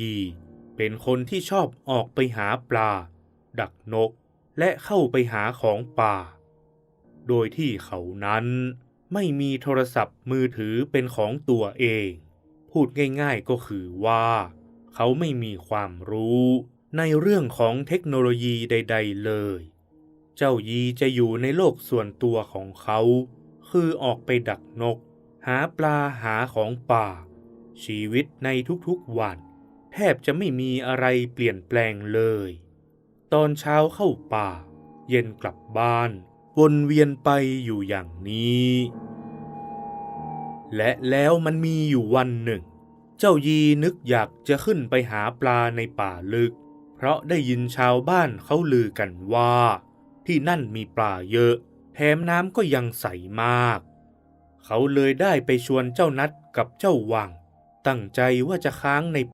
ยีเป็นคนที่ชอบออกไปหาปลา ดักนกและเข้าไปหาของป่า โดยที่เขานั้นไม่มีโทรศัพท์มือถือเป็นของตัวเอง พูดง่ายๆก็คือว่า เขาไม่มีความรู้ในเรื่องของเทคโนโลยีใด ๆ เลย เจ้ายีจะอยู่ในโลกส่วนตัวของเขา คือออกไปดักนก หาปลาหาของป่า ชีวิตในทุกๆวัน แทบจะไม่มีอะไรเปลี่ยนแปลงเลย ตอนเช้าเข้าป่า เย็นกลับบ้าน วนเวียนไปอยู่อย่างนี้ และแล้วมันมีอยู่วันหนึ่ง เจ้ายีนึกอยากจะขึ้นไปหาปลาในป่าลึก เพราะได้ยินชาวบ้านเขาลือกันว่า ที่นั่นมีปลาเยอะ แถมน้ำก็ยังใสมาก เขาเลยได้ไปชวนเจ้านัดกับเจ้าวังตั้งใจว่าจะค้างใน